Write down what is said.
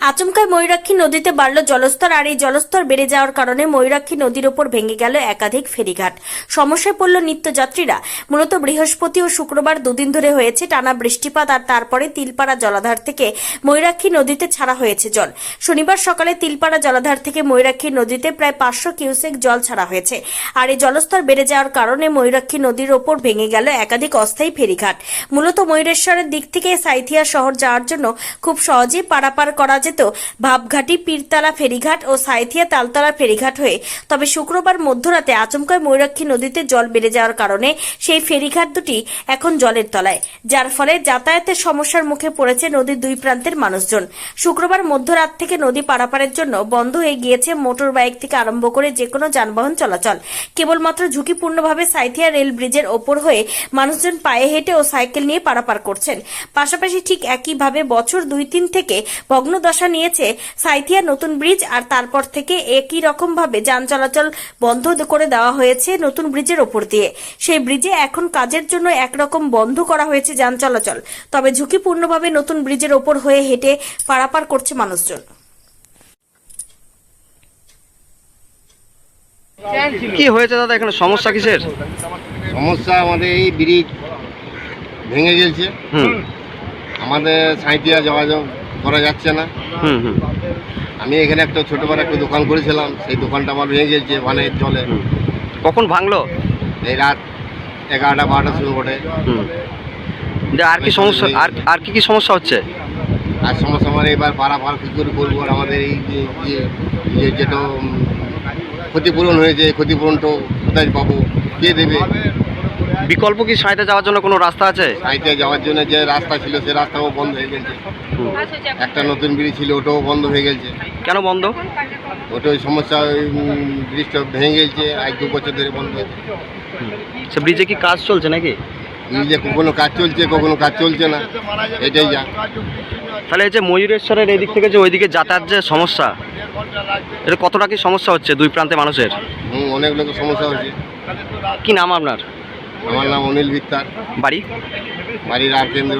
আচমকায় ময়ূরাক্ষী নদীতে বাড়ল জলস্তর আর এই জলস্তর বেড়ে যাওয়ার কারণে ময়ূরাক্ষী নদীর ওপর ভেঙে গেল একাধিক ফেরিঘাট। সমস্যায় পড়ল নিত্যযাত্রীরা। মূলত বৃহস্পতি ও শুক্রবার দুদিন ধরে হয়েছে টানা বৃষ্টিপাত আর তারপরে তিলপাড়া জলাধার থেকে ময়ূরাক্ষী নদীতে ছাড়া হয়েছে জল। শনিবার সকালে তিলপাড়া জলাধার থেকে ময়ূরাক্ষী নদীতে প্রায় পাঁচশো কিউসেক জল ছাড়া হয়েছে। আর এই জলস্তর বেড়ে যাওয়ার কারণে ময়ূরাক্ষী নদীর ওপর ভেঙে গেল একাধিক অস্থায়ী ফেরিঘাট। মূলত ময়ূরেশ্বরের দিক থেকে সাইথিয়া শহর যাওয়ার জন্য খুব সহজেই পারাপার করা যেত ভাবঘাটি পীরতলা ফেরিঘাট ও সাইথিয়া তালতলা ফেরিঘাট হয়ে। তবে শুক্রবার মধ্যরাতে আচমকায় ময়ূরাক্ষী নদীতে জল বেড়ে যাওয়ার কারণে সেই ফেরিঘাট দুটি এখন জলের তলায়। যার ফলে যাতায়াতের সমস্যার মুখে পড়েছে নদীর দুই প্রান্তের মানুষজন। শুক্রবার মধ্যরাত থেকে নদী পারাপারের জন্য বন্ধ হয়ে গিয়েছে মোটর বাইক থেকে আরম্ভ করে যে কোনো যানবাহন চলাচল। কেবলমাত্র ঝুঁকিপূর্ণভাবে সাইথিয়া রেল ব্রিজের ওপর হয়ে মানুষজন পায়ে হেঁটে ও সাইকেল নিয়ে পারাপার করছেন। পাশাপাশি ঠিক একইভাবে বছর দুই তিন থেকে ভগ্ন ভগ্নদশা নিয়েছে সাইথিয়া নতুন ব্রিজ আর তারপর থেকে একই রকম ভাবে যান চলাচল বন্ধ করে দেওয়া হয়েছে নতুন ব্রিজের ওপর দিয়ে। সেই ব্রিজে এখন কাজের জন্য একরকম বন্ধ করা হয়েছে যান চলাচল। তবে ঝুঁকিপূর্ণভাবে নতুন ব্রিজের ওপর হয়ে হেঁটে পারাপার করছে মানুষজন। কি হয়েছে দাদা এখানে সমস্যা কিসের? সমস্যা আমাদের এই ব্রিজ ভেঙে গেছে। হুম। আমাদের সাঁইতিয়া যোগাযোগ করা যাচ্ছে না। হুম হুম। আমি এখানে একটা ছোটো বড় একটা দোকান করেছিলাম সেই দোকানটা আমার ভেঙে গেছে ভানের জলে। কখন ভাঙলো? এই রাত এগারোটা বারোটার সময় ঘটে দিয়ে আর কি সমস্যা আর আর কি কি সমস্যা হচ্ছে? আর সমস্যা আমার এবার পাড়া পাড় কী করে করব আর আমাদের এই যে যে- যে যেটা ক্ষতিপূরণ হয়েছে ক্ষতিপূরণটা কোথায় পাবো কে দেবে? বিকল্প কি সাইতে যাওয়ার জন্য কোনো রাস্তা আছে? সাঁইতিয়া যাওয়ার জন্য যে রাস্তা ছিল সে রাস্তাও বন্ধ হয়ে গেছে। একটা নতুন ব্রিজ ছিল ওটাও বন্ধ হয়ে গেছে। কেন বন্ধ? ওটাই সমস্যা ওই ব্রিজটা ভেঙে গেছে আজ দু বছর ধরে বন্ধ আছে। সে ব্রিজে কি কাজ চলছে নাকি? ব্রিজে কখনো কাজ চলছে কখনো কাজ চলছে না। এটাই যা। তাহলে এই যে ময়ূরেশ্বরের এদিক থেকে যে ওইদিকে যাতায়াত যে সমস্যা এটা কতটা কি সমস্যা হচ্ছে দুই প্রান্তে মানুষের? হুম অনেক লোকের সমস্যা হচ্ছে। কি নাম আপনার? আমার নাম অনিল বিত্তার বাড়ি? বাড়ি আর কেন্দ্র